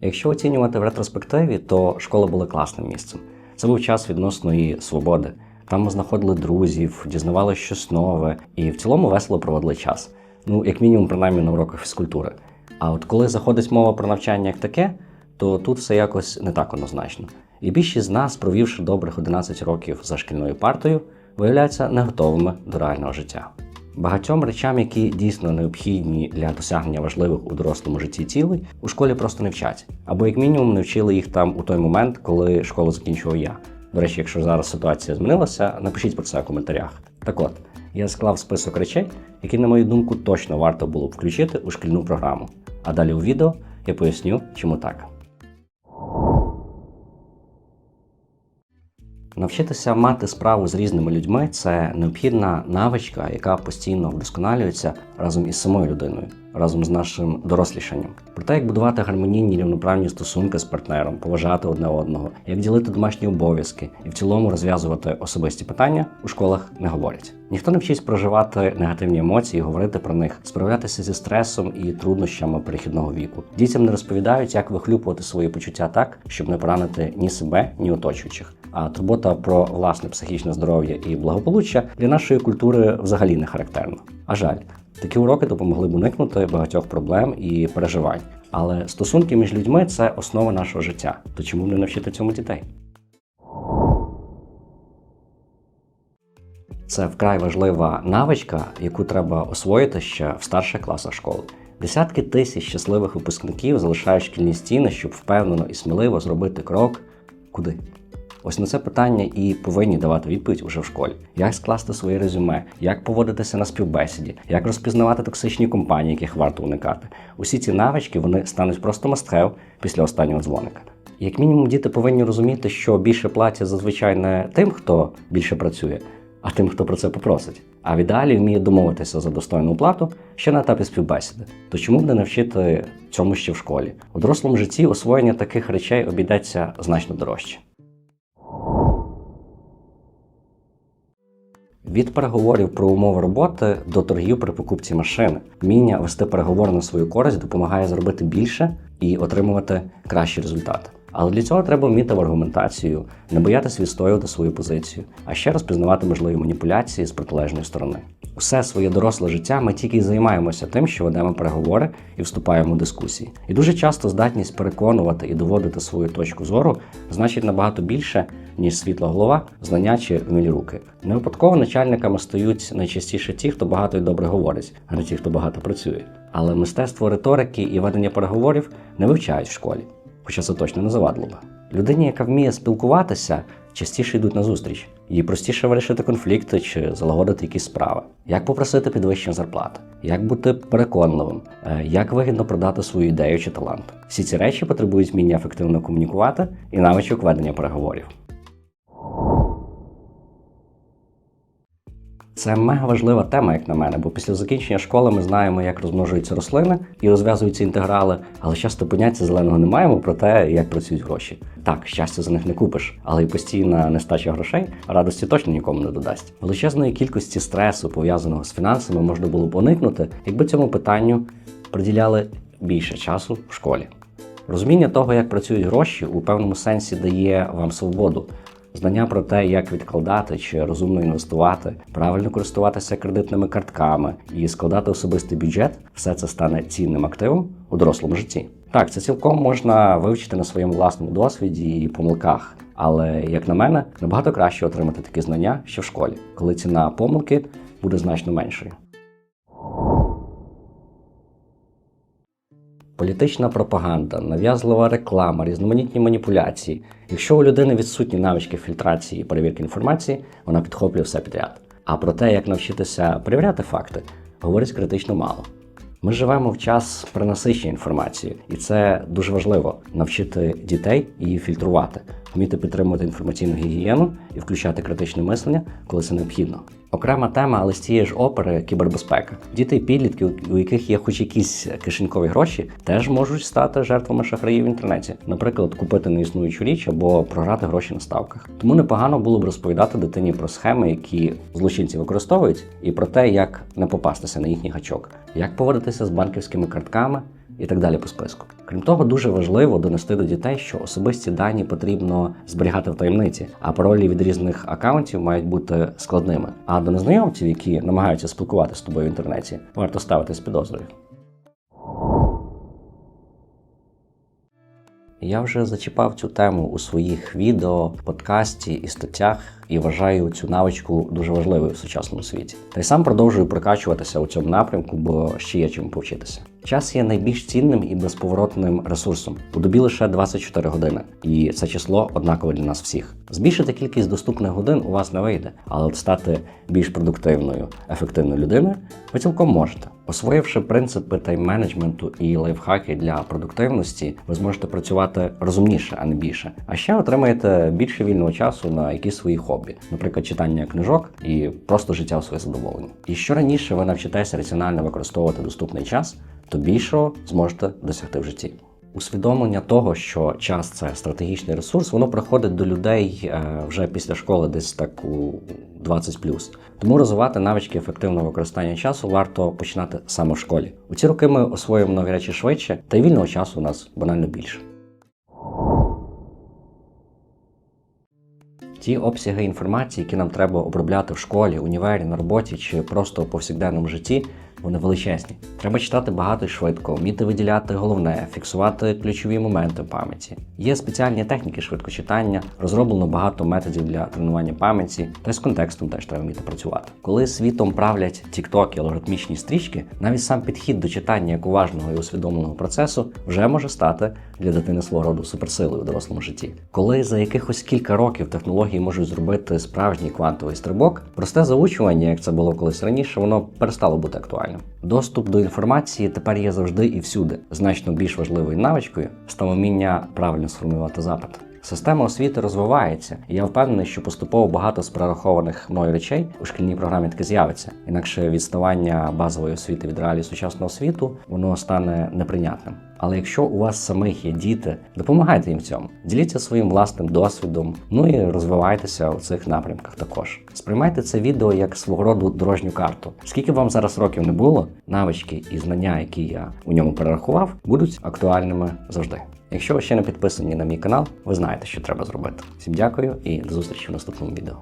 Якщо оцінювати в ретроспективі, то школа була класним місцем. Це був час відносної свободи. Там ми знаходили друзів, дізнавалися щось нове і в цілому весело проводили час. Ну, як мінімум, принаймні на уроках фізкультури. А от коли заходить мова про навчання як таке, то тут все якось не так однозначно. І більшість з нас, провівши добрих 11 років за шкільною партою, виявляються не готовими до реального життя. Багатьом речам, які дійсно необхідні для досягнення важливих у дорослому житті цілей, у школі просто не вчать. Або як мінімум не вчили їх там у той момент, коли школу закінчував я. До речі, якщо зараз ситуація змінилася, напишіть про це в коментарях. Так от, я склав список речей, які, на мою думку, точно варто було б включити у шкільну програму. А далі у відео я поясню, чому так. Навчитися мати справу з різними людьми це необхідна навичка, яка постійно вдосконалюється разом із самою людиною, разом з нашим дорослішанням. Про те, як будувати гармонійні рівноправні стосунки з партнером, поважати одне одного, як ділити домашні обов'язки і в цілому розв'язувати особисті питання у школах не говорять. Ніхто не вчить проживати негативні емоції, говорити про них, справлятися зі стресом і труднощами перехідного віку. Дітям не розповідають, як вихлюпувати свої почуття так, щоб не поранити ні себе, ні оточуючих. А турбота про власне психічне здоров'я і благополуччя для нашої культури взагалі не характерна. А жаль, такі уроки допомогли б уникнути багатьох проблем і переживань. Але стосунки між людьми це основа нашого життя. То чому не навчити цьому дітей? Це вкрай важлива навичка, яку треба освоїти ще в старших класах школи. Десятки тисяч щасливих випускників залишають шкільні стіни, щоб впевнено і сміливо зробити крок куди. Ось на це питання і повинні давати відповідь уже в школі. Як скласти своє резюме, як поводитися на співбесіді, як розпізнавати токсичні компанії, яких варто уникати. Усі ці навички вони стануть просто must-have після останнього дзвоника. Як мінімум, діти повинні розуміти, що більше платять зазвичай не тим, хто більше працює, а тим, хто про це попросить. А в ідеалі вміє домовитися за достойну плату ще на етапі співбесіди. То чому б не навчити цьому ще в школі? У дорослому житті освоєння таких речей обійдеться значно дорожче. Від переговорів про умови роботи до торгів при покупці машини. Вміння вести переговори на свою користь допомагає зробити більше і отримувати кращі результати. Але для цього треба вміти в аргументацію, не боятися відстоювати свою позицію, а ще розпізнавати можливі маніпуляції з протилежної сторони. Усе своє доросле життя ми тільки й займаємося тим, що ведемо переговори і вступаємо в дискусії. І дуже часто здатність переконувати і доводити свою точку зору значить набагато більше, ніж світла голова, знання чи вмілі руки. Не випадково начальниками стають найчастіше ті, хто багато і добре говорить, а не ті, хто багато працює. Але мистецтво риторики і ведення переговорів не вивчають в школі хоча це точно не завадило б. Людині, яка вміє спілкуватися, частіше йдуть на зустріч. Їй простіше вирішити конфлікти чи залагодити якісь справи. Як попросити підвищення зарплати, як бути переконливим, е, як вигідно продати свою ідею чи талант. Всі ці речі потребують вміння ефективно комунікувати і навичок ведення переговорів. Це мега важлива тема, як на мене, бо після закінчення школи ми знаємо, як розмножуються рослини і розв'язуються інтеграли, але часто поняття зеленого не маємо про те, як працюють гроші. Так, щастя за них не купиш, але й постійна нестача грошей радості точно нікому не додасть. Величезної кількості стресу, пов'язаного з фінансами, можна було б уникнути, якби цьому питанню приділяли більше часу в школі. Розуміння того, як працюють гроші, у певному сенсі дає вам свободу. Знання про те, як відкладати чи розумно інвестувати, правильно користуватися кредитними картками і складати особистий бюджет, все це стане цінним активом у дорослому житті. Так, це цілком можна вивчити на своєму власному досвіді і помилках. Але, як на мене, набагато краще отримати такі знання ще в школі, коли ціна помилки буде значно меншою. Політична пропаганда, нав'язлива реклама, різноманітні маніпуляції. Якщо у людини відсутні навички фільтрації і перевірки інформації, вона підхоплює все підряд. А про те, як навчитися перевіряти факти, говорить критично мало. Ми живемо в час принасищення інформації, і це дуже важливо навчити дітей її фільтрувати, вміти підтримувати інформаційну гігієну і включати критичне мислення, коли це необхідно. Окрема тема, але з цієї ж опери кібербезпека. Діти і підлітки, у яких є хоч якісь кишенькові гроші, теж можуть стати жертвами шахраїв в інтернеті, наприклад, купити неіснуючу річ або програти гроші на ставках. Тому непогано було б розповідати дитині про схеми, які злочинці використовують, і про те, як не попастися на їхній гачок, як поводитися з банківськими картками, і так далі по списку. Крім того, дуже важливо донести до дітей, що особисті дані потрібно зберігати в таємниці, а паролі від різних акаунтів мають бути складними. А до незнайомців, які намагаються спілкуватися з тобою в інтернеті, варто ставити з підозрою. Я вже зачіпав цю тему у своїх відео, подкасті і статтях, і вважаю цю навичку дуже важливою в сучасному світі. Та й сам продовжую прокачуватися у цьому напрямку, бо ще є чим повчитися. Час є найбільш цінним і безповоротним ресурсом. У добі лише 24 години, і це число однакове для нас всіх. Збільшити кількість доступних годин у вас не вийде, але стати більш продуктивною, ефективною людиною ви цілком можете. Освоївши принципи тайм-менеджменту і лайфхаки для продуктивності, ви зможете працювати розумніше, а не більше. А ще отримаєте більше вільного часу на якісь свої хобі, наприклад, читання книжок і просто життя у своє задоволення. І що раніше ви навчитеся раціонально використовувати доступний час, то більшого зможете досягти в житті. Усвідомлення того, що час це стратегічний ресурс, воно приходить до людей е, вже після школи, десь так у 20+. Тому розвивати навички ефективного використання часу варто починати саме в школі. У ці роки ми освоїмо нові речі швидше, та й вільного часу у нас банально більше. Ті обсяги інформації, які нам треба обробляти в школі, універі, на роботі чи просто у повсякденному житті, вони величезні. Треба читати багато і швидко, вміти виділяти головне, фіксувати ключові моменти в пам'яті. Є спеціальні техніки швидкочитання, розроблено багато методів для тренування пам'яті, та й з контекстом теж треба вміти працювати. Коли світом правлять тіктоки, алгоритмічні стрічки, навіть сам підхід до читання як уважного і усвідомленого процесу вже може стати для дитини свого роду суперсилою у дорослому житті. Коли за якихось кілька років технології можуть зробити справжній квантовий стрибок, просте заучування, як це було колись раніше, воно перестало бути актуальним. Доступ до інформації тепер є завжди і всюди. Значно більш важливою навичкою стало вміння правильно сформувати запит. Система освіти розвивається, і я впевнений, що поступово багато з прорахованих мною речей у шкільній програмі таки з'явиться. Інакше відставання базової освіти від реалій сучасного світу воно стане неприйнятним. Але якщо у вас самих є діти, допомагайте їм в цьому. Діліться своїм власним досвідом, ну і розвивайтеся у цих напрямках також. Сприймайте це відео як свого роду дорожню карту. Скільки б вам зараз років не було, навички і знання, які я у ньому перерахував, будуть актуальними завжди. Якщо ви ще не підписані на мій канал, ви знаєте, що треба зробити. Всім дякую і до зустрічі в наступному відео.